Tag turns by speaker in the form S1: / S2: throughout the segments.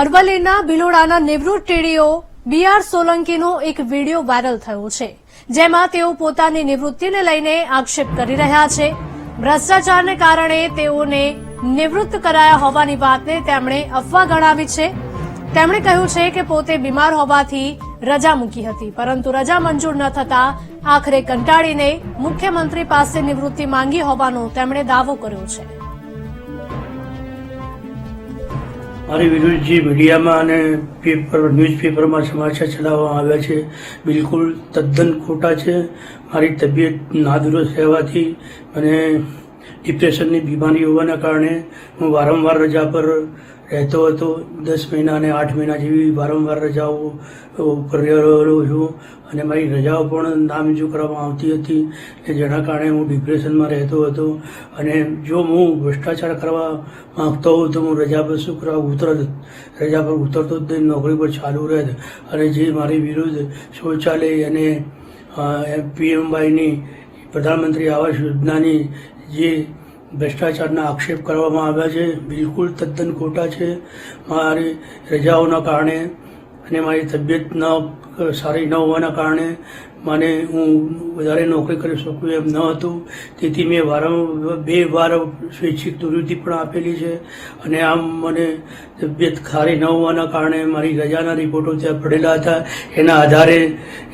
S1: અરવલ્લીના ભિલોડાના નિવૃત્ત TDO BR સોલંકીનો એક વીડિયો વાયરલ થયો છે, જેમાં તેઓ પોતાની નિવૃત્તિને લઈને આક્ષેપ કરી રહ્યા છે. ભ્રષ્ટાચારને કારણે તેઓને નિવૃત્ત કરાયા હોવાની વાતને તેમણે અફવા ગણાવી છે. તેમણે કહ્યું છે કે પોતે બીમાર હોવાથી રજા મૂકી હતી, પરંતુ રજા મંજૂર ન થતા આખરે કંટાળીને મુખ્યમંત્રી પાસે નિવૃત્તિ માંગી હોવાનો તેમણે દાવો કર્યો છે.
S2: મારી વિરુદ્ધ જે મીડિયામાં અને પેપર, ન્યૂઝપેપરમાં સમાચાર ચલાવવામાં આવ્યા છે, બિલકુલ તદ્દન ખોટા છે. મારી તબિયત નાદુરસ્ત રહેવાથી અને ડિપ્રેશનની બીમારી હોવાના કારણે હું વારંવાર રજા પર રહેતો હતો. દસ મહિના અને આઠ મહિના જેવી વારંવાર રજાઓ ઉપર રહ્યો છું અને મારી રજાઓ પણ નામંજૂર કરવામાં આવતી હતી કે જેના કારણે હું ડિપ્રેશનમાં રહેતો હતો. અને જો હું ભ્રષ્ટાચાર કરવા માગતો હોઉં તો હું રજા પર શું કરવા ઉતરત? રજા પર ઉતરતો જ નોકરી પર ચાલુ રહેત. અને જે મારી વિરુદ્ધ શૌચાલય અને પીએમવાયની પ્રધાનમંત્રી આવાસ યોજનાની જે ભ્રષ્ટાચારના આક્ષેપ કરવામાં આવ્યા છે, બિલકુલ તદ્દન ખોટા છે. મારી રજાઓના કારણે અને મારી તબિયત ન સારી ન હોવાના કારણે મને હું વધારે નોકરી કરી શકું એમ ન હતું. તેથી મેં વારંવાર બે વાર સ્વૈચ્છિક નિવૃત્તિ પણ આપેલી છે અને આમ મને તબિયત સારી ન હોવાના કારણે મારી રજાના રિપોર્ટો ત્યાં પડેલા હતા. એના આધારે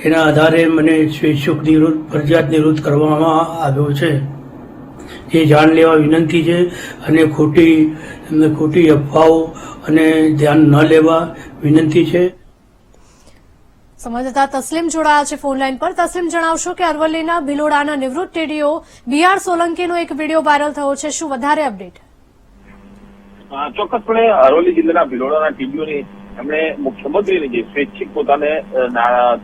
S2: એના આધારે મને સ્વૈચ્છિક નિવૃત્ત, ફરજિયાત નિવૃત્ત કરવામાં આવ્યો છે. એ જાણ લેવા વિનંતી છે અને ખોટી ખોટી અફવાઓ અને ધ્યાન ન લેવા વિનંતી છે.
S1: સંવાદદાતા તસ્લીમ જોડાયા છે ફોન લાઈન પર. તસ્લીમ, જણાવશો કે અરવલ્લીના ભિલોડાના નિવૃત્ત ટીડીઓ બીઆર સોલંકીનો એક વીડિયો વાયરલ થયો છે. શું વધારે અપડેટ?
S3: ચોક્કસપણે અરવલ્લી જિલ્લાના ભિલોડાના ટીડીઓની એમણે મુખ્યમંત્રીની જે સ્વૈચ્છિક પોતાને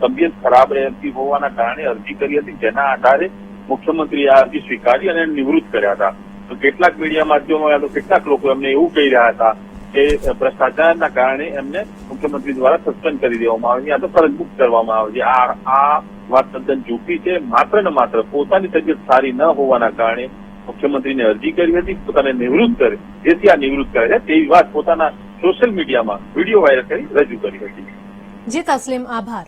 S3: તબિયત ખરાબ રહેતી હોવાના કારણે અરજી કરી હતી. જેના આધારે મુખ્યમંત્રીએ આ અરજી સ્વીકારી અને નિવૃત્ત કર્યા હતા. તો કેટલાક મીડિયા માધ્યમો તો કેટલાક લોકો એમને એવું કહી રહ્યા હતા કે ભ્રષ્ટાચારના કારણે એમને મુખ્યમંત્રી દ્વારા સસ્પેન્ડ કરી દેવામાં આવે છે. યા તો ફરજ મુક્ત કરવામાં આવે છે. આ આ વાત તદ્દન જૂઠી છે. માત્ર ને માત્ર પોતાની તબિયત સારી ન હોવાના કારણે મુખ્યમંત્રીને અરજી કરી હતી. પોતાને નિવૃત્ત કરે. જેથી આ નિવૃત્ત કરે છે. તેવી વાત પોતાના સોશિયલ મીડિયામાં વીડિયો વાયરલ કરી રજૂ કરી હતી.
S1: જી, તસ્લીમ, આભાર.